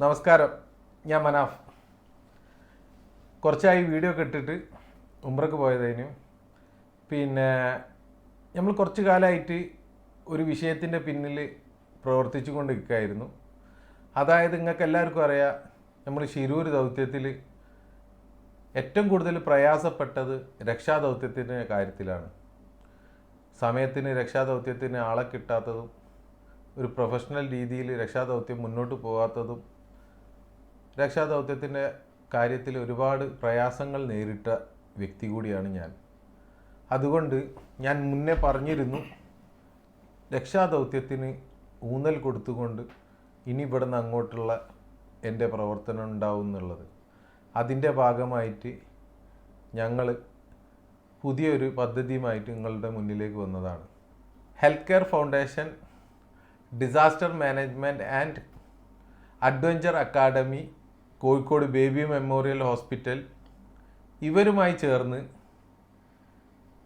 നമസ്കാരം. ഞാൻ മനാഫ്. കുറച്ചായി വീഡിയോ ഒക്കെ ഇട്ടിട്ട് ഉമ്രക്ക് പോയതിനു. പിന്നെ നമ്മൾ കുറച്ച് കാലമായിട്ട് ഒരു വിഷയത്തിന്റെ പിന്നിൽ പ്രവർത്തിച്ചു കൊണ്ടിരിക്കുകയായിരുന്നു അതായത് നിങ്ങൾക്ക് എല്ലാവർക്കും അറിയാം നമ്മൾ ശിരൂർ ദൗത്യത്തിൽ ഏറ്റവും കൂടുതൽ പ്രയാസപ്പെട്ടത് രക്ഷാദൗത്യത്തിന്റെ കാര്യത്തിലാണ്. സമയത്തിന് രക്ഷാദൗത്യത്തിന് ആളെ കിട്ടാത്തതും ഒരു പ്രൊഫഷണൽ രീതിയിൽ രക്ഷാദൗത്യം മുന്നോട്ട് പോകാത്തതും രക്ഷാദൗത്യത്തിന്റെ കാര്യത്തിൽ ഒരുപാട് പ്രയാസങ്ങൾ നേരിട്ട വ്യക്തി കൂടിയാണ് ഞാൻ. അതുകൊണ്ട് ഞാൻ മുന്നേ പറഞ്ഞിരുന്നു രക്ഷാദൗത്യത്തിന് ഊന്നൽ കൊടുത്തുകൊണ്ട് ഇനി ഇവിടുന്ന് അങ്ങോട്ടുള്ള എന്റെ പ്രവർത്തനം ഉണ്ടാവും എന്നുള്ളത്. അതിന്റെ ഭാഗമായിട്ട് ഞങ്ങൾ പുതിയൊരു പദ്ധതിയുമായിട്ട് നിങ്ങളുടെ മുന്നിലേക്ക് വന്നതാണ്. Health care foundation disaster management and adventure academy Kozhikode baby memorial hospital. ഇവരുമായി ചേർന്ന്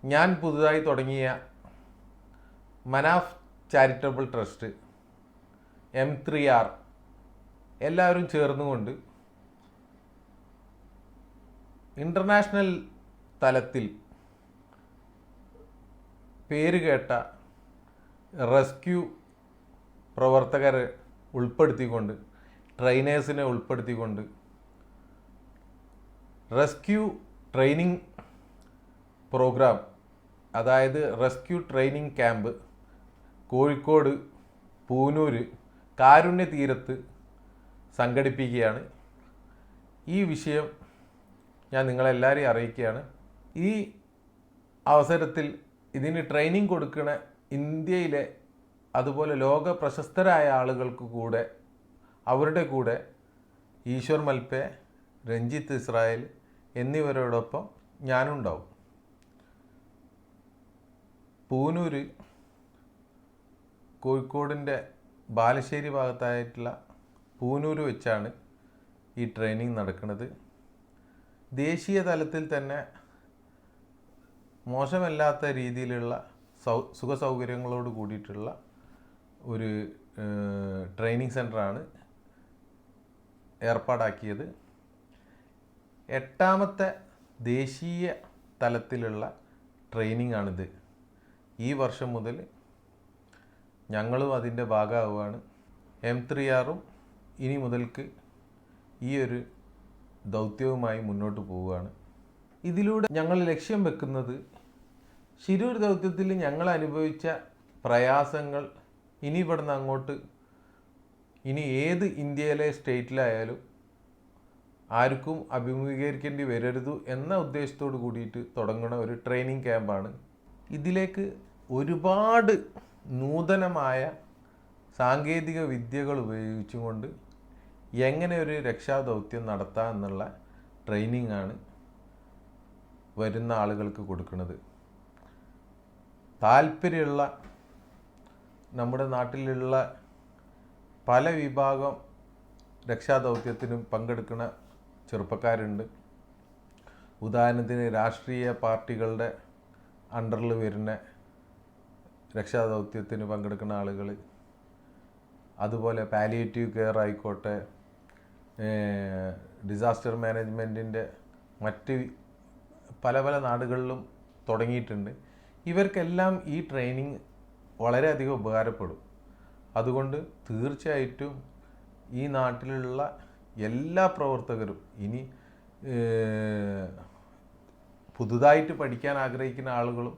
ഞാൻ പുതുതായി തുടങ്ങിയ Manaf charitable trust M three R എല്ലാവരും ചേർന്നുകൊണ്ട് ഇന്റർനാഷണൽ തലത്തിൽ പേരുകേട്ട റെസ്ക്യൂ പ്രവർത്തകരെ ഉൾപ്പെടുത്തിക്കൊണ്ട് ട്രെയിനേഴ്സിനെ ഉൾപ്പെടുത്തിക്കൊണ്ട് റെസ്ക്യൂ ട്രെയിനിങ് പ്രോഗ്രാം അതായത് rescue training camp Kozhikode Poonoor Karunya തീരത്ത് സംഘടിപ്പിക്കുകയാണ്. ഈ വിഷയം ഞാൻ നിങ്ങളെല്ലാവരെയും അറിയിക്കുകയാണ്. ഈ അവസരത്തിൽ ഇതിന് ട്രെയിനിങ് കൊടുക്കുന്ന ഇന്ത്യയിലെ അതുപോലെ ലോക പ്രശസ്തരായ ആളുകൾക്ക് കൂടെ അവരുടെ കൂടെ ഈശ്വർ മൽപ്പെ രഞ്ജിത്ത് ഇസ്രായേൽ എന്നിവരോടൊപ്പം ഞാനുണ്ടാവും. പൂനൂര് കോഴിക്കോടിന്റെ ബാലുശ്ശേരി ഭാഗത്തായിട്ടുള്ള പൂനൂർ വെച്ചാണ് ഈ ട്രെയിനിങ് നടക്കുന്നത്. ദേശീയ തലത്തിൽ തന്നെ മോശമല്ലാത്ത രീതിയിലുള്ള സൗ സുഖ സൗകര്യങ്ങളോട് കൂടിയിട്ടുള്ള ഒരു ട്രെയിനിങ് സെന്ററാണ് ഏർപ്പാടാക്കിയത് എട്ടാമത്തെ ദേശീയ തലത്തിലുള്ള ട്രെയിനിങ് ആണിത് ഈ വർഷം മുതൽ ഞങ്ങളും അതിന്റെ ഭാഗമാവുകയാണ്. എം ത്രീ ആറും ഇനി മുതൽക്ക് ഈ ഒരു ദൗത്യവുമായി മുന്നോട്ട് പോവുകയാണ്. ഇതിലൂടെ ഞങ്ങൾ ലക്ഷ്യം വെക്കുന്നത് ശിരൂർ ദൗത്യത്തിൽ ഞങ്ങൾ അനുഭവിച്ച പ്രയാസങ്ങൾ ഇനി ഇവിടുന്ന് അങ്ങോട്ട് ഇനി ഏത് ഇന്ത്യയിലെ സ്റ്റേറ്റിലായാലും ആർക്കും അഭിമുഖീകരിക്കേണ്ടി വരരുത് എന്ന ഉദ്ദേശത്തോട് കൂടിയിട്ട് തുടങ്ങുന്ന ഒരു ട്രെയിനിങ് ക്യാമ്പാണ്. ഇതിലേക്ക് ഒരുപാട് നൂതനമായ സാങ്കേതിക വിദ്യകൾ ഉപയോഗിച്ചുകൊണ്ട് എങ്ങനെ ഒരു രക്ഷാദൗത്യം നടത്താം എന്നുള്ള ട്രെയിനിങ് ആണ് വരുന്ന ആളുകൾക്ക് കൊടുക്കുന്നത്. താല്പര്യമുള്ള നമ്മുടെ നാട്ടിലുള്ള പല വിഭാഗം രക്ഷാദൗത്യത്തിനും പങ്കെടുക്കുന്ന ചെറുപ്പക്കാരുണ്ട്. ഉദാഹരണത്തിന് രാഷ്ട്രീയ പാർട്ടികളുടെ അണ്ടറിൽ വരുന്ന രക്ഷാദൗത്യത്തിന് പങ്കെടുക്കുന്ന ആളുകൾ അതുപോലെ പാലിയേറ്റീവ് കെയർ ആയിക്കോട്ടെ ഡിസാസ്റ്റർ മാനേജ്മെന്റിന്റെ മറ്റ് പല പല നാടുകളിലും തുടങ്ങിയിട്ടുണ്ട്. ഇവർക്കെല്ലാം ഈ ട്രെയിനിങ് വളരെയധികം ഉപകാരപ്പെടും. അതുകൊണ്ട് തീർച്ചയായിട്ടും ഈ നാട്ടിലുള്ള എല്ലാ പ്രവർത്തകരും ഇനി പുതുതായിട്ട് പഠിക്കാൻ ആഗ്രഹിക്കുന്ന ആളുകളും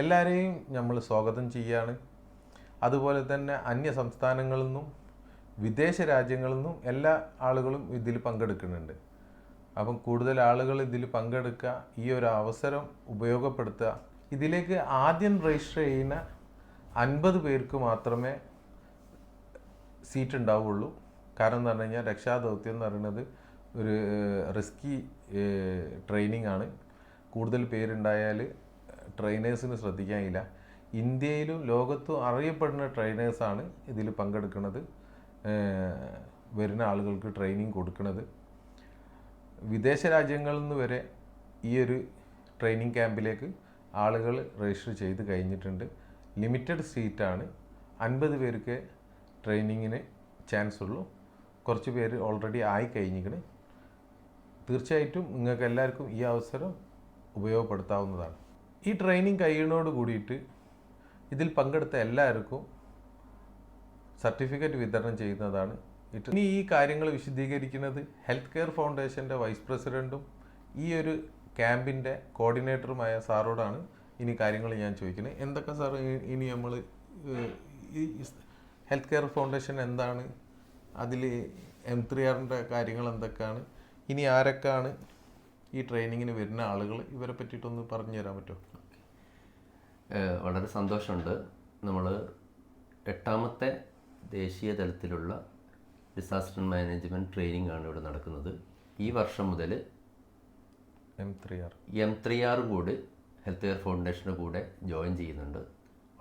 എല്ലാവരെയും നമ്മൾ സ്വാഗതം ചെയ്യുകയാണ് അതുപോലെ തന്നെ അന്യ സംസ്ഥാനങ്ങളിൽ നിന്നും വിദേശ രാജ്യങ്ങളിൽ നിന്നും എല്ലാ ആളുകളും ഇതിൽ പങ്കെടുക്കുന്നുണ്ട്. അപ്പം കൂടുതൽ ആളുകൾ ഇതിൽ പങ്കെടുക്കുക ഈ ഒരു അവസരം ഉപയോഗപ്പെടുത്തുക. ഇതിലേക്ക് ആദ്യം രജിസ്റ്റർ ചെയ്യുന്ന അൻപത് പേർക്ക് മാത്രമേ സീറ്റ് ഉണ്ടാവുള്ളൂ. കാരണം എന്ന് പറഞ്ഞു കഴിഞ്ഞാൽ രക്ഷാദൗത്യം എന്ന് പറയുന്നത് ഒരു റിസ്കി ട്രെയിനിങ് ആണ്. കൂടുതൽ പേരുണ്ടായാൽ ട്രെയിനേഴ്സിന് ശ്രദ്ധിക്കാനില്ല. ഇന്ത്യയിലും ലോകത്തും അറിയപ്പെടുന്ന ട്രെയിനേഴ്സാണ് ഇതിൽ പങ്കെടുക്കുന്നത്. വരുന്ന ആളുകൾക്ക് ട്രെയിനിങ് കൊടുക്കുന്നത്. വിദേശ രാജ്യങ്ങളിൽ നിന്ന് വരെ ഈ ഒരു ട്രെയിനിങ് ക്യാമ്പിലേക്ക് ആളുകൾ രജിസ്റ്റർ ചെയ്ത് കഴിഞ്ഞിട്ടുണ്ട്. ലിമിറ്റഡ് സീറ്റാണ് അൻപത് പേർക്ക് ട്രെയിനിങ്ങിന് ചാൻസ് ഉള്ളൂ. കുറച്ച് പേര് ഓൾറെഡി ആയി കഴിഞ്ഞിക്കണ് തീർച്ചയായിട്ടും നിങ്ങൾക്ക് എല്ലാവർക്കും ഈ അവസരം ഉപയോഗപ്പെടുത്താവുന്നതാണ്. ഈ ട്രെയിനിങ് കഴിയുന്നതോട് കൂടിയിട്ട് ഇതിൽ പങ്കെടുത്ത എല്ലാവർക്കും സർട്ടിഫിക്കറ്റ് വിതരണം ചെയ്യുന്നതാണ് ഇനി ഈ കാര്യങ്ങൾ വിശദീകരിക്കുന്നത് ഹെൽത്ത് കെയർ ഫൗണ്ടേഷന്റെ വൈസ് പ്രസിഡന്റും ഈ ഒരു ക്യാമ്പിന്റെ കോർഡിനേറ്ററുമായ സാറോടാണ് ഇനി കാര്യങ്ങൾ ഞാൻ ചോദിക്കുന്നത് എന്തൊക്കെ സാർ ഇനി നമ്മൾ ഹെൽത്ത് കെയർ ഫൗണ്ടേഷൻ എന്താണ്? അതിൽ എം ത്രീ ആറിന്റെ കാര്യങ്ങൾ എന്തൊക്കെയാണ്? ഇനി ആരൊക്കെയാണ് ഈ ട്രെയിനിങ്ങിന് വരുന്ന ആളുകൾ? ഇവരെ പറ്റിയിട്ടൊന്ന് പറഞ്ഞു തരാൻ പറ്റുമോ? വളരെ സന്തോഷമുണ്ട്. നമ്മൾ എട്ടാമത്തെ ദേശീയ തലത്തിലുള്ള ഡിസാസ്റ്റർ മാനേജ്മെന്റ് ട്രെയിനിങ് ആണ് ഇവിടെ നടക്കുന്നത്. ഈ വർഷം മുതൽ M three R. M three ആറും കൂടി ഹെൽത്ത് കെയർ ഫൗണ്ടേഷന്റെ കൂടെ ജോയിൻ ചെയ്യുന്നുണ്ട്.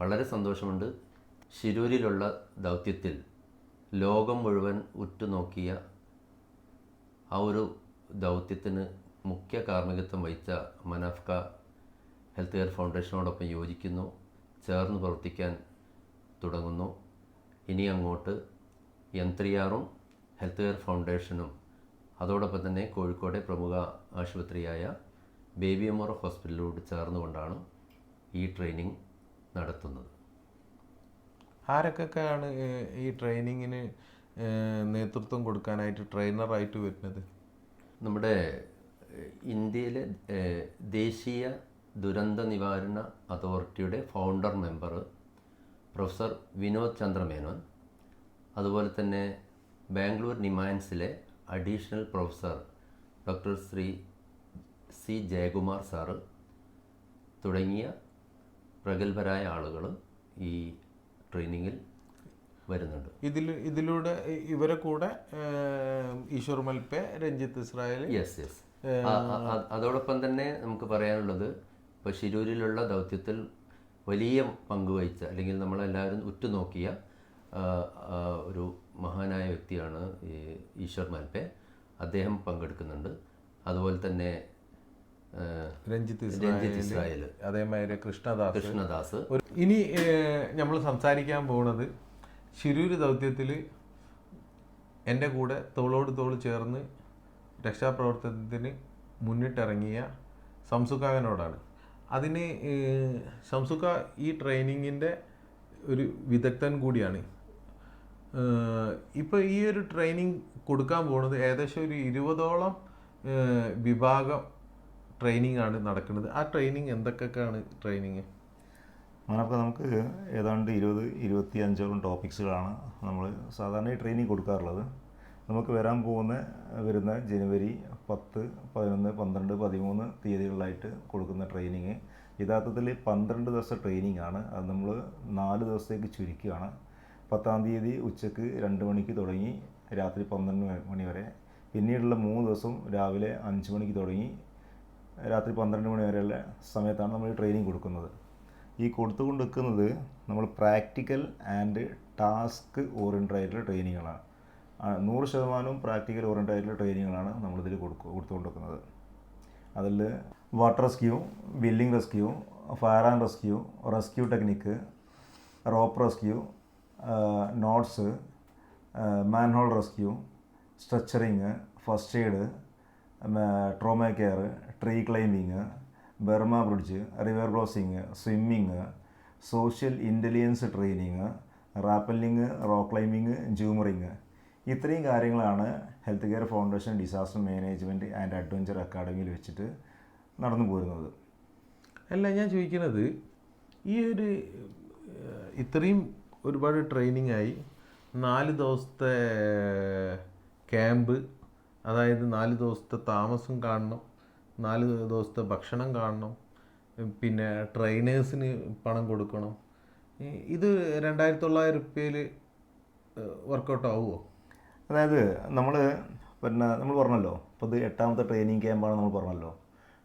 വളരെ സന്തോഷമുണ്ട്. ശിരൂരിലുള്ള ദൗത്യത്തിൽ ലോകം മുഴുവൻ ഉറ്റുനോക്കിയ ആ ഒരു ദൗത്യത്തിന് മുഖ്യ കാർമ്മികത്വം വഹിച്ച മനാഫ്ക ഹെൽത്ത് കെയർ ഫൗണ്ടേഷനോടൊപ്പം യോജിക്കുന്നു ചേർന്ന് പ്രവർത്തിക്കാൻ തുടങ്ങുന്നു. ഇനി അങ്ങോട്ട് എം ഹെൽത്ത് കെയർ ഫൗണ്ടേഷനും അതോടൊപ്പം തന്നെ കോഴിക്കോടെ പ്രമുഖ ആശുപത്രിയായ ബേബി എമോർ ഹോസ്പിറ്റലിലോട് ചേർന്നുകൊണ്ടാണ് ഈ ട്രെയിനിങ് നടത്തുന്നത്. ആരൊക്കെയാണ് ഈ ട്രെയിനിങ്ങിന് നേതൃത്വം കൊടുക്കാനായിട്ട് ട്രെയിനറായിട്ട് വരുന്നത്? നമ്മുടെ ഇന്ത്യയിലെ ദേശീയ ദുരന്ത നിവാരണ അതോറിറ്റിയുടെ founder member professor Vinod Chandra Menon അതുപോലെ തന്നെ Bangalore നിമാൻസിലെ additional professor doctor Shri C Jayakumar sir തുടങ്ങിയ പ്രഗത്ഭരായ ആളുകൾ ഈ ട്രെയിനിങ്ങിൽ വരുന്നുണ്ട്. ഇതിൽ ഇതിലൂടെ ഇവരെ കൂടെ Eshwar Malpe Ranjith Israel yes yes അതോടൊപ്പം തന്നെ നമുക്ക് പറയാനുള്ളത് ഇപ്പോൾ ശിരൂരിലുള്ള ദൗത്യത്തിൽ വലിയ പങ്ക് വഹിച്ച അല്ലെങ്കിൽ നമ്മളെല്ലാവരും ഉറ്റുനോക്കിയ ഒരു മഹാനായ വ്യക്തിയാണ് ഈ ഈശ്വർ മൽപ്പെ. അദ്ദേഹം പങ്കെടുക്കുന്നുണ്ട്. അതുപോലെ തന്നെ രഞ്ജിത്ത് രഞ്ജിത്ത് ഇസ്രായേൽ അതേമാതിരി കൃഷ്ണദാസ്. കൃഷ്ണദാസ്. ഇനി നമ്മൾ സംസാരിക്കാൻ പോകുന്നത് ശിരൂര് ദൗത്യത്തിൽ എന്റെ കൂടെ തോളോട് തോൾ ചേർന്ന് രക്ഷാപ്രവർത്തനത്തിന് മുന്നിട്ടിറങ്ങിയ സംസുഖാകനോടാണ് അതിന് സംസുഖ ഈ ട്രെയിനിങ്ങിന്റെ ഒരു വിദഗ്ധൻ കൂടിയാണ്. ഇപ്പോൾ ഈ ഒരു ട്രെയിനിങ് കൊടുക്കാൻ പോകുന്നത് ഏകദേശം ഒരു ഇരുപതോളം വിഭാഗം ട്രെയിനിങ് ആണ് നടക്കുന്നത്. ആ ട്രെയിനിങ് എന്തൊക്കെയാണ് ട്രെയിനിങ്? അങ്ങനൊക്കെ നമുക്ക് ഏതാണ്ട് ഇരുപത് ഇരുപത്തി അഞ്ചോളം ടോപ്പിക്സുകളാണ് നമ്മൾ സാധാരണ ട്രെയിനിങ് കൊടുക്കാറുള്ളത്. നമുക്ക് വരാൻ പോകുന്ന വരുന്ന ജനുവരി പത്ത് പതിനൊന്ന് പന്ത്രണ്ട് പതിമൂന്ന് തീയതികളിലായിട്ട് കൊടുക്കുന്ന ട്രെയിനിങ്. യഥാർത്ഥത്തിൽ പന്ത്രണ്ട് ദിവസത്തെ ട്രെയിനിങ് ആണ് അത് നമ്മൾ നാല് ദിവസത്തേക്ക് ചുരുക്കുകയാണ്. പത്താം തീയതി ഉച്ചയ്ക്ക് രണ്ട് മണിക്ക് തുടങ്ങി രാത്രി പന്ത്രണ്ട് മണി വരെ. പിന്നീടുള്ള മൂന്ന് ദിവസം രാവിലെ അഞ്ച് മണിക്ക് തുടങ്ങി രാത്രി പന്ത്രണ്ട് മണി വരെയുള്ള സമയത്താണ് നമ്മൾ ട്രെയിനിങ് കൊടുക്കുന്നത്. ഈ കൊടുത്തുകൊണ്ട് നിൽക്കുന്നത് നമ്മൾ പ്രാക്ടിക്കൽ ആൻഡ് ടാസ്ക് ഓറിയന്റഡ് ആയിട്ടുള്ള ട്രെയിനിങ്ങുകളാണ് നൂറ് ശതമാനവും പ്രാക്ടിക്കൽ ഓറിയന്റഡ് ആയിട്ടുള്ള ട്രെയിനിങ്ങുകളാണ് നമ്മളിതിൽ കൊടുക്കുക കൊടുത്തുകൊണ്ട് നിൽക്കുന്നത്. അതിൽ water rescue building rescue fire and rescue rescue technique rope rescue knots manhole rescue stretchering first aid trauma care tree climbing Burma bridge river crossing swimming social intelligence training rappelling rock climbing jumaring ഇത്രയും കാര്യങ്ങളാണ് health care foundation disaster management and adventure അക്കാഡമിയിൽ വെച്ചിട്ട് നടന്നു പോരുന്നത്. അല്ല ഞാൻ ചോദിക്കുന്നത് ഈ ഒരു ഇത്രയും ഒരുപാട് ട്രെയിനിങ് ആയി നാല് ദിവസത്തെ ക്യാമ്പ് അതായത് നാല് ദിവസത്തെ താമസം കാണണം നാല് ദിവസത്തെ ഭക്ഷണം കാണണം പിന്നെ ട്രെയിനേഴ്സിന് പണം കൊടുക്കണം. ഇത് രണ്ടായിരത്തി തൊള്ളായിരം റുപ്യയിൽ വർക്കൗട്ട് ആവുമോ അതായത് നമ്മൾ പിന്നെ നമ്മൾ പറഞ്ഞല്ലോ ഇപ്പോൾ ഇത് എട്ടാമത്തെ ട്രെയിനിങ് ക്യാമ്പാണ് നമ്മൾ പറഞ്ഞല്ലോ.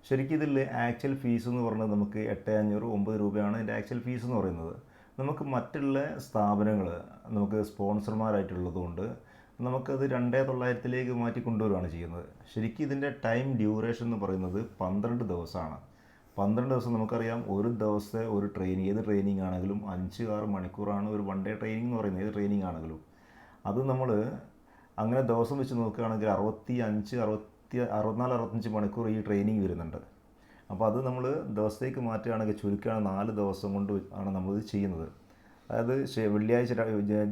ശരിക്കും ഇതിൽ ആക്ച്വൽ ഫീസ് എന്ന് പറഞ്ഞത് നമുക്ക് എട്ട് അഞ്ഞൂറ് ഒമ്പത് രൂപയാണ് ഇതിന്റെ ആക്ച്വൽ ഫീസ് എന്ന് പറയുന്നത്. നമുക്ക് മറ്റുള്ള സ്ഥാപനങ്ങൾ നമുക്ക് സ്പോൺസർമാരായിട്ടുള്ളതുകൊണ്ട് നമുക്കത് രണ്ടേ തൊള്ളായിരത്തിലേക്ക് മാറ്റി കൊണ്ടുവരികയാണ് ചെയ്യുന്നത്. ശരിക്കും ഇതിന്റെ ടൈം ഡ്യൂറേഷൻ എന്ന് പറയുന്നത് പന്ത്രണ്ട് ദിവസമാണ്. പന്ത്രണ്ട് ദിവസം നമുക്കറിയാം ഒരു ദിവസത്തെ ഒരു ട്രെയിനിങ് ഏത് ട്രെയിനിങ് ആണെങ്കിലും അഞ്ച് ആറ് മണിക്കൂറാണ് ഒരു വൺ ഡേ ട്രെയിനിങ് എന്ന് പറയുന്നത് ഏത് ട്രെയിനിങ് ആണെങ്കിലും. അത് നമ്മൾ അങ്ങനെ ദിവസം വെച്ച് നോക്കുകയാണെങ്കിൽ അറുപത്തി അഞ്ച് അറുപത്തി അറുപത്തിനാല് അറുപത്തഞ്ച് മണിക്കൂർ ഈ ട്രെയിനിങ് വരുന്നുണ്ട്. അപ്പോൾ അത് നമ്മൾ ദിവസത്തേക്ക് മാറ്റുകയാണെങ്കിൽ ചുരുക്കുകയാണ് നാല് ദിവസം കൊണ്ട് ആണ് നമ്മളിത് ചെയ്യുന്നത്. അതായത് വെള്ളിയാഴ്ച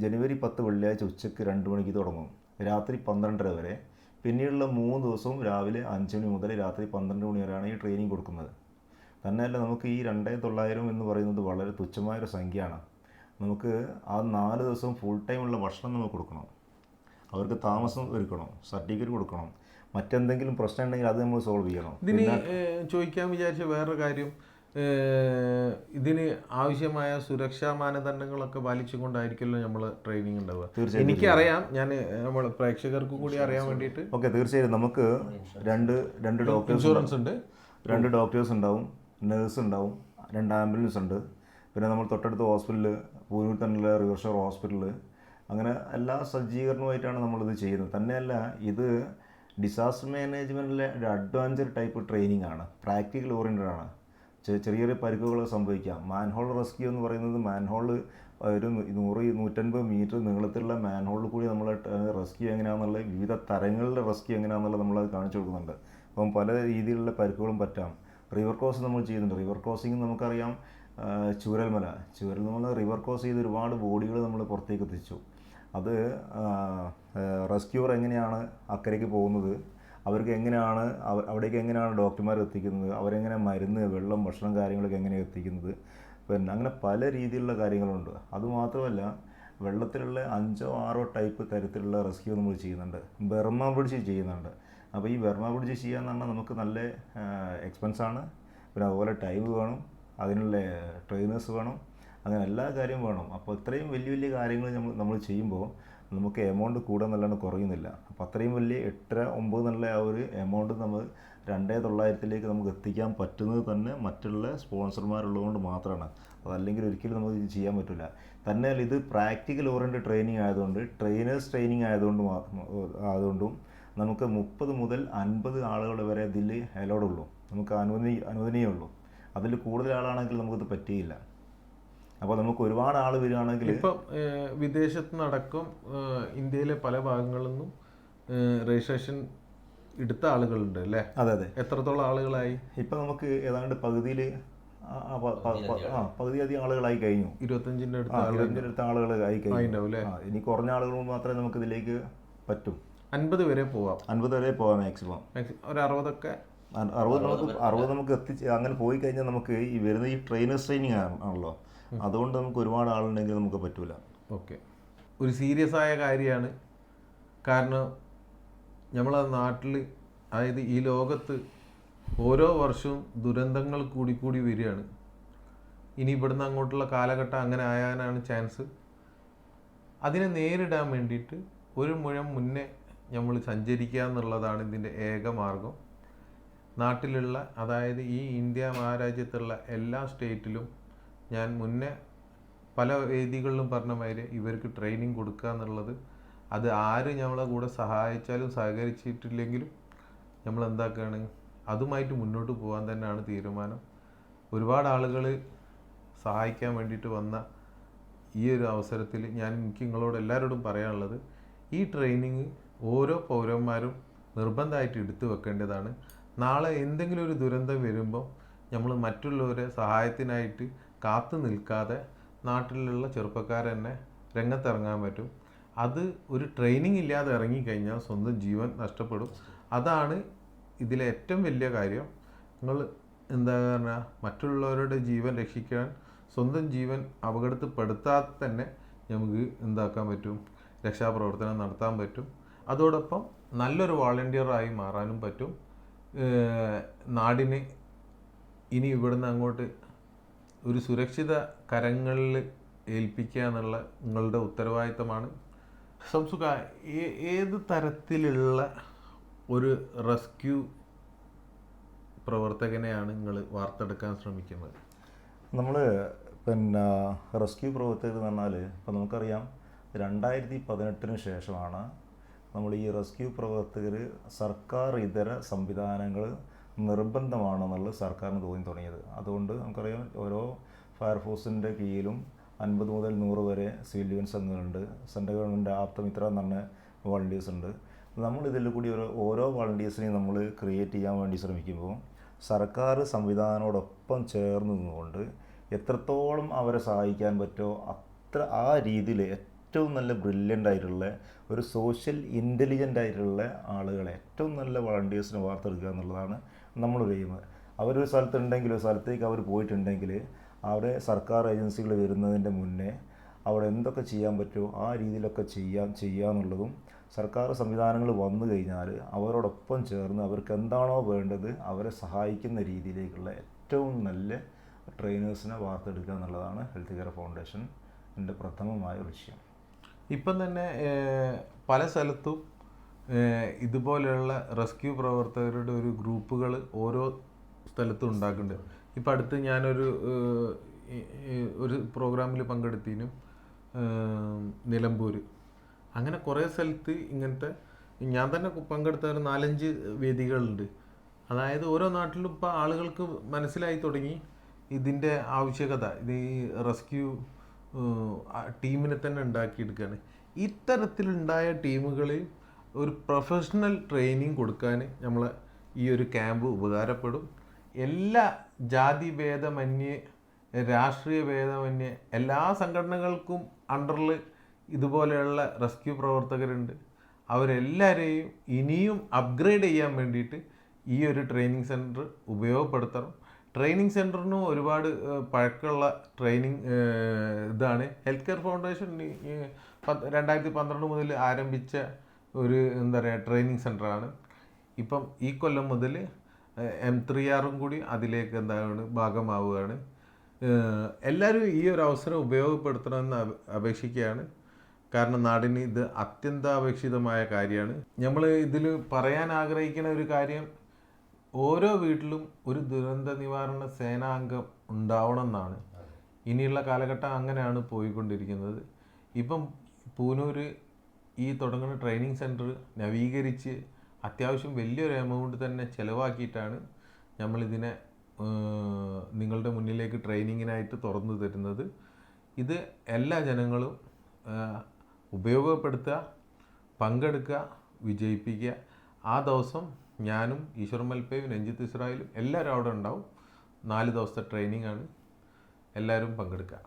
ജനുവരി പത്ത് വെള്ളിയാഴ്ച ഉച്ചയ്ക്ക് രണ്ട് മണിക്ക് തുടങ്ങും. രാത്രി പന്ത്രണ്ടര വരെ. പിന്നീടുള്ള മൂന്ന് ദിവസവും രാവിലെ അഞ്ച് മണി മുതൽ രാത്രി പന്ത്രണ്ട് മണി വരെയാണ് ഈ ട്രെയിനിങ് കൊടുക്കുന്നത്. തന്നെയല്ല നമുക്ക് ഈ രണ്ടേ തൊള്ളായിരം എന്ന് പറയുന്നത് വളരെ തുച്ഛമായൊരു സംഖ്യയാണ്. നമുക്ക് ആ നാല് ദിവസം ഫുൾ ടൈമുള്ള ഭക്ഷണം നമുക്ക് കൊടുക്കണം. അവർക്ക് താമസം ഒരുക്കണം സർട്ടിഫിക്കറ്റ് കൊടുക്കണം. മറ്റെന്തെങ്കിലും പ്രശ്നം ഉണ്ടെങ്കിൽ അത് നമ്മൾ സോൾവ് ചെയ്യണം. ഇതിന് ചോദിക്കാൻ വിചാരിച്ച വേറൊരു കാര്യം. ഇതിന് ആവശ്യമായ സുരക്ഷാ മാനദണ്ഡങ്ങളൊക്കെ പാലിച്ചുകൊണ്ടായിരിക്കുമല്ലോ നമ്മൾ ട്രെയിനിങ് ഉണ്ടാവുക. തീർച്ചയായും, എനിക്കറിയാം. ഞാൻ നമ്മൾ പ്രേക്ഷകർക്കും കൂടി അറിയാൻ വേണ്ടിയിട്ട്. ഓക്കെ തീർച്ചയായും നമുക്ക് രണ്ട് രണ്ട് ഡോക്ടേഴ്സ് ഇൻഷുറൻസ് ഉണ്ട്. രണ്ട് ഡോക്ടേഴ്സ് ഉണ്ടാവും നേഴ്സ് ഉണ്ടാവും രണ്ട് ആംബുലൻസ് ഉണ്ട്. പിന്നെ നമ്മൾ തൊട്ടടുത്ത ഹോസ്പിറ്റലിൽ പൂനൂർ തന്നെയുള്ള റിവർഷോർ ഹോസ്പിറ്റലിൽ അങ്ങനെ എല്ലാ സജ്ജീകരണവുമായിട്ടാണ് നമ്മളിത് ചെയ്യുന്നത്. തന്നെയല്ല ഇത് ഡിസാസ്റ്റർ മാനേജ്മെന്റിലെ ഒരു അഡ്വാഞ്ചർ ടൈപ്പ് ട്രെയിനിങ് ആണ്. പ്രാക്ടിക്കൽ ഓറിയന്റഡ് ആണ്. ചെറിയ ചെറിയ പരിക്കുകൾ സംഭവിക്കാം. മാൻഹോൾ റെസ്ക്യൂ എന്ന് പറയുന്നത് മാൻഹോൾ ഒരു നൂറ് നൂറ്റൻപത് മീറ്റർ നീളത്തിലുള്ള മാൻഹോളിൽ കൂടി നമ്മൾ റെസ്ക്യൂ എങ്ങനെയാണെന്നുള്ള വിവിധ തരങ്ങളിലെ റെസ്ക്യൂ എങ്ങനെയാണെന്നുള്ളത് നമ്മളത് കാണിച്ചു കൊടുക്കുന്നുണ്ട്. അപ്പം പല രീതിയിലുള്ള പരിക്കുകളും പറ്റാം. റിവർ ക്രോസ് നമ്മൾ ചെയ്യുന്നുണ്ട്. റിവർ ക്രോസിങ് നമുക്കറിയാം ചൂരൽമല. ചൂരൽമല ചൂരൽമല റിവർ ക്രോസ് ചെയ്ത് ഒരുപാട് ബോഡികൾ നമ്മൾ പുറത്തേക്ക് എത്തിച്ചു. അത് റെസ്ക്യൂർ എങ്ങനെയാണ് അക്കരയ്ക്ക് പോകുന്നത്? അവർക്ക് എങ്ങനെയാണ് അവ- അവിടേക്ക് എങ്ങനെയാണ് ഡോക്ടർമാർ എത്തിക്കുന്നത്? അവരെങ്ങനെ മരുന്ന് വെള്ളം ഭക്ഷണം കാര്യങ്ങളൊക്കെ എങ്ങനെയാണ് എത്തിക്കുന്നത്? പിന്നെ അങ്ങനെ പല രീതിയിലുള്ള കാര്യങ്ങളുണ്ട്. അതുമാത്രമല്ല വെള്ളത്തിലുള്ള അഞ്ചോ ആറോ ടൈപ്പ് തരത്തിലുള്ള റെസ്ക്യൂ നമ്മൾ ചെയ്യുന്നുണ്ട്. ബർമ ബ്രിഡ്ജ് ചെയ്യുന്നുണ്ട്. അപ്പോൾ ഈ ബർമ ബ്രിഡ്ജ് ചെയ്യാന്ന് പറഞ്ഞാൽ നമുക്ക് നല്ല എക്സ്പെൻസാണ് പിന്നെ അതുപോലെ ടൈം വേണം. അതിനുള്ള ട്രെയിനേഴ്സ് വേണം. അങ്ങനെ എല്ലാ കാര്യവും വേണം. അപ്പോൾ ഇത്രയും വലിയ വലിയ കാര്യങ്ങൾ നമ്മൾ നമ്മൾ ചെയ്യുമ്പോൾ നമുക്ക് എമൗണ്ട് കൂടുന്നല്ലാണ്ട് കുറയുന്നില്ല. അപ്പോൾ അത്രയും വലിയ എട്ടര ഒമ്പത് എന്നുള്ള ആ ഒരു എമൗണ്ട് നമ്മൾ രണ്ടേ തൊള്ളായിരത്തിലേക്ക് നമുക്ക് എത്തിക്കാൻ പറ്റുന്നത് തന്നെ മറ്റുള്ള സ്പോൺസർമാരുള്ളതുകൊണ്ട് മാത്രമാണ്. അതല്ലെങ്കിൽ ഒരിക്കലും നമുക്ക് ഇത് ചെയ്യാൻ പറ്റില്ല. തന്നെ ഇത് പ്രാക്ടിക്കൽ ഓറിയന്റഡ് ട്രെയിനിങ് ആയതുകൊണ്ട് ട്രെയിനേഴ്സ് ട്രെയിനിങ് ആയതുകൊണ്ട് ആയതുകൊണ്ടും നമുക്ക് മുപ്പത് മുതൽ അൻപത് ആളുകൾ വരെ ഇതിൽ അലോഡുള്ളൂ നമുക്ക് അനുവദനീയ അനുവദനീയമുള്ളൂ അതിൽ കൂടുതൽ ആളാണെങ്കിൽ നമുക്കിത് പറ്റിയില്ല. അപ്പോൾ നമുക്ക് ഒരുപാട് ആൾ വരികയാണെങ്കിൽ ഇപ്പം വിദേശത്ത് നടക്കും ഇന്ത്യയിലെ പല ഭാഗങ്ങളിൽ നിന്നും രജിസ്ട്രേഷൻ എടുത്ത ആളുകളുണ്ട് അല്ലേ? അതെ അതെ. എത്രത്തോളം ആളുകളായി? ഇപ്പം നമുക്ക് ഏതാണ്ട് പകുതിയിൽ ആ പകുതി അധികം ആളുകളായി കഴിഞ്ഞു. ഇരുപത്തഞ്ചിന്റെ അടുത്ത് ആളുകൾ ഇരുപതിന്റെ അടുത്ത ആളുകൾ ആയി കഴിഞ്ഞു. അല്ലേ? ഇനി കുറഞ്ഞ ആളുകൾ മാത്രമേ നമുക്ക് ഇതിലേക്ക് പറ്റും. അൻപത് വരെ പോവാം. അൻപത് വരെ പോവാം മാക്സിമം ഒരു അറുപതൊക്കെ? അറുപത് നമുക്ക് അറുപത് നമുക്ക് എത്തിച്ച് അങ്ങനെ പോയി കഴിഞ്ഞാൽ നമുക്ക് ഈ വരുന്ന ഈ ട്രെയിനേഴ്സ് ട്രെയിനിങ് ആണല്ലോ. അതുകൊണ്ട് നമുക്ക് ഒരുപാട് ആളുണ്ടെങ്കിൽ നമുക്ക് പറ്റൂല. ഓക്കെ. ഒരു സീരിയസ് ആയ കാര്യമാണ്. കാരണം നമ്മളെ നാട്ടിൽ അതായത് ഈ ലോകത്ത് ഓരോ വർഷവും ദുരന്തങ്ങൾ കൂടി കൂടി വരികയാണ്. ഇനി ഇവിടുന്ന് അങ്ങോട്ടുള്ള കാലഘട്ടം അങ്ങനെ ആയാനാണ് ചാൻസ് അതിനെ നേരിടാൻ വേണ്ടിയിട്ട് ഒരു മുഴം മുന്നേ നമ്മൾ സഞ്ചരിക്കുക എന്നുള്ളതാണ് ഇതിന്റെ ഏക മാർഗം. നാട്ടിലുള്ള അതായത് ഈ ഇന്ത്യ മഹാരാജ്യത്തുള്ള എല്ലാ സ്റ്റേറ്റിലും ഞാൻ മുന്നേ പല വേദികളിലും പറഞ്ഞ മാതിരി ഇവർക്ക് ട്രെയിനിങ് കൊടുക്കുക എന്നുള്ളത് അത് ആര് നമ്മളെ കൂടെ സഹായിച്ചാലും സഹകരിച്ചിട്ടില്ലെങ്കിലും നമ്മൾ എന്താക്കുകയാണ് അതുമായിട്ട് മുന്നോട്ട് പോകാൻ തന്നെയാണ് തീരുമാനം. ഒരുപാട് ആളുകൾ സഹായിക്കാൻ വേണ്ടിയിട്ട് വന്ന ഈ ഒരു അവസരത്തിൽ ഞാൻ എനിക്ക് നിങ്ങളോട് എല്ലാവരോടും പറയാനുള്ളത് ഈ ട്രെയിനിങ് ഓരോ പൗരന്മാരും നിർബന്ധമായിട്ട് എടുത്തു വെക്കേണ്ടതാണ്. നാളെ എന്തെങ്കിലും ഒരു ദുരന്തം വരുമ്പോൾ നമ്മൾ മറ്റുള്ളവരെ സഹായത്തിനായിട്ട് കാത്തു നിൽക്കാതെ നാട്ടിലുള്ള ചെറുപ്പക്കാർ തന്നെ രംഗത്തിറങ്ങാൻ പറ്റും. അത് ഒരു ട്രെയിനിങ് ഇല്ലാതെ ഇറങ്ങിക്കഴിഞ്ഞാൽ സ്വന്തം ജീവൻ നഷ്ടപ്പെടും. അതാണ് ഇതിലെ ഏറ്റവും വലിയ കാര്യം. നിങ്ങൾ എന്താ പറഞ്ഞാൽ മറ്റുള്ളവരുടെ ജീവൻ രക്ഷിക്കാൻ സ്വന്തം ജീവൻ അപകടത്തിൽപ്പെടുത്താതെ തന്നെ നമുക്ക് എന്താക്കാൻ പറ്റും? രക്ഷാപ്രവർത്തനം നടത്താൻ പറ്റും. അതോടൊപ്പം നല്ലൊരു വാളണ്ടിയറായി മാറാനും പറ്റും. നാടിന് ഇനി ഇവിടുന്ന് അങ്ങോട്ട് ഒരു സുരക്ഷിത കരങ്ങളിൽ ഏൽപ്പിക്കുക എന്നുള്ള നിങ്ങളുടെ ഉത്തരവാദിത്തമാണ്. സംസുഖ ഏത് തരത്തിലുള്ള ഒരു റെസ്ക്യൂ പ്രവർത്തകനെയാണ് നിങ്ങൾ വാർത്തെടുക്കാൻ ശ്രമിക്കുന്നത്? നമ്മൾ പിന്നെ റെസ്ക്യൂ പ്രവർത്തകർ എന്ന് പറഞ്ഞാൽ ഇപ്പം നമുക്കറിയാം രണ്ടായിരത്തി പതിനെട്ടിന് ശേഷമാണ് നമ്മൾ ഈ റെസ്ക്യൂ പ്രവർത്തകർ സർക്കാർ ഇതര സംവിധാനങ്ങൾ നിർബന്ധമാണെന്നുള്ളത് സർക്കാരിന് തോന്നി തുടങ്ങിയത്. അതുകൊണ്ട് നമുക്കറിയാം ഓരോ ഫയർഫോഴ്സിന്റെ കീഴിലും അൻപത് മുതൽ നൂറ് വരെ സിവിൽ ഡിഫൻസ് അംഗങ്ങളുണ്ട്. സെൻട്രൽ ഗവൺമെന്റ് ആപ്തമിത്ര എന്ന് പറഞ്ഞ വോളണ്ടിയേഴ്സ് ഉണ്ട്. നമ്മൾ ഇതിൽ കൂടി ഒരു ഓരോ വോളണ്ടിയേഴ്സിനെയും നമ്മൾ ക്രിയേറ്റ് ചെയ്യാൻ വേണ്ടി ശ്രമിക്കുമ്പോൾ സർക്കാർ സംവിധാനത്തോടൊപ്പം ചേർന്ന് നിന്നുകൊണ്ട് എത്രത്തോളം അവരെ സഹായിക്കാൻ പറ്റുമോ അത്ര ആ രീതിയിൽ ഏറ്റവും നല്ല ബ്രില്യന്റ് ആയിട്ടുള്ള ഒരു സോഷ്യൽ ഇന്റലിജന്റ് ആയിട്ടുള്ള ആളുകളെ ഏറ്റവും നല്ല വളണ്ടിയേഴ്സിനെ വാർത്തെടുക്കുക എന്നുള്ളതാണ് നമ്മളൊരു ചെയ്യുന്നത് അവരൊരു സ്ഥലത്തുണ്ടെങ്കിൽ ഒരു സ്ഥലത്തേക്ക് അവർ പോയിട്ടുണ്ടെങ്കിൽ അവിടെ സർക്കാർ ഏജൻസികൾ വരുന്നതിന്റെ മുന്നേ അവിടെ എന്തൊക്കെ ചെയ്യാൻ പറ്റുമോ ആ രീതിയിലൊക്കെ ചെയ്യാൻ ചെയ്യാന്നുള്ളതും സർക്കാർ സംവിധാനങ്ങൾ വന്നു കഴിഞ്ഞാൽ അവരോടൊപ്പം ചേർന്ന് അവർക്ക് എന്താണോ വേണ്ടത് അവരെ സഹായിക്കുന്ന രീതിയിലേക്കുള്ള ഏറ്റവും നല്ല ട്രെയിനേഴ്സിനെ വാർത്തെടുക്കുക എന്നുള്ളതാണ് ഹെൽത്ത് കെയർ ഫൗണ്ടേഷൻ എന്റെ പ്രഥമമായ ലക്ഷ്യം. ഇപ്പം തന്നെ പല സ്ഥലത്തും ഇതുപോലെയുള്ള റെസ്ക്യൂ പ്രവർത്തകരുടെ ഒരു ഗ്രൂപ്പുകൾ ഓരോ സ്ഥലത്തും ഉണ്ടാക്കുന്നുണ്ട്. ഇപ്പം അടുത്ത് ഞാനൊരു ഒരു പ്രോഗ്രാമിൽ പങ്കെടുത്തിനും നിലമ്പൂർ അങ്ങനെ കുറേ സ്ഥലത്ത് ഇങ്ങനത്തെ ഞാൻ തന്നെ പങ്കെടുത്ത ഒരു നാലഞ്ച് വേദികളുണ്ട്. അതായത് ഓരോ നാട്ടിലും ഇപ്പോൾ ആളുകൾക്ക് മനസ്സിലായി തുടങ്ങി ഇതിന്റെ ആവശ്യകത ഇത് ഈ റെസ്ക്യൂ ടീമിനെ തന്നെ ഉണ്ടാക്കിയെടുക്കുകയാണ് ഇത്തരത്തിലുണ്ടായ ടീമുകളിൽ ഒരു പ്രൊഫഷണൽ ട്രെയിനിങ് കൊടുക്കാൻ നമ്മൾ ഈ ഒരു ക്യാമ്പ് ഉപകാരപ്പെടും. എല്ലാ ജാതി ഭേദമന്യേ രാഷ്ട്രീയ ഭേദമന്യേ എല്ലാ സംഘടനകൾക്കും അണ്ടറിൽ ഇതുപോലെയുള്ള റെസ്ക്യൂ പ്രവർത്തകരുണ്ട്. അവരെല്ലാവരെയും ഇനിയും അപ്ഗ്രേഡ് ചെയ്യാൻ വേണ്ടിയിട്ട് ഈ ഒരു ട്രെയിനിങ് സെന്റർ ഉപയോഗപ്പെടുത്തണം. ട്രെയിനിങ് സെന്ററിനും ഒരുപാട് പഴക്കമുള്ള ട്രെയിനിങ് ഇതാണ്. ഹെൽത്ത് കെയർ ഫൗണ്ടേഷൻ രണ്ടായിരത്തി പന്ത്രണ്ട് മുതൽ ആരംഭിച്ച ഒരു എന്താ പറയുക ട്രെയിനിങ് സെന്ററാണ് ഇപ്പം ഈ കൊല്ലം മുതൽ എം ത്രീ ആറും കൂടി അതിലേക്ക് എന്താണ് ഭാഗമാവുകയാണ്. എല്ലാവരും ഈ ഒരു അവസരം ഉപയോഗപ്പെടുത്തണമെന്ന് അപ- അപേക്ഷിക്കുകയാണ്. കാരണം നാടിന് ഇത് അത്യന്താപേക്ഷിതമായ കാര്യമാണ്. നമ്മൾ ഇതിൽ പറയാൻ ആഗ്രഹിക്കുന്ന ഒരു കാര്യം ഓരോ വീട്ടിലും ഒരു ദുരന്ത നിവാരണ സേനാംഗം ഉണ്ടാവണം എന്നാണ് ഇനിയുള്ള കാലഘട്ടം അങ്ങനെയാണ് പോയിക്കൊണ്ടിരിക്കുന്നത്. ഇപ്പം പൂനൂര് ഈ തുടങ്ങുന്ന ട്രെയിനിങ് സെന്റർ നവീകരിച്ച് അത്യാവശ്യം വലിയൊരു എമൗണ്ട് തന്നെ ചിലവാക്കിയിട്ടാണ് നമ്മളിതിനെ നിങ്ങളുടെ മുന്നിലേക്ക് ട്രെയിനിങ്ങിനായിട്ട് തുറന്നു തരുന്നത്. ഇത് എല്ലാ ജനങ്ങളും ഉപയോഗപ്പെടുത്തുക പങ്കെടുക്കുക വിജയിപ്പിക്കുക. ആ ദിവസം ഞാനും ഈശ്വർ മൽപ്പയും രഞ്ജിത്ത് ഇസ്രായേലും എല്ലാവരും അവിടെ ഉണ്ടാവും. നാല് ദിവസത്തെ ട്രെയിനിങ് ആണ് എല്ലാവരും പങ്കെടുക്കുക.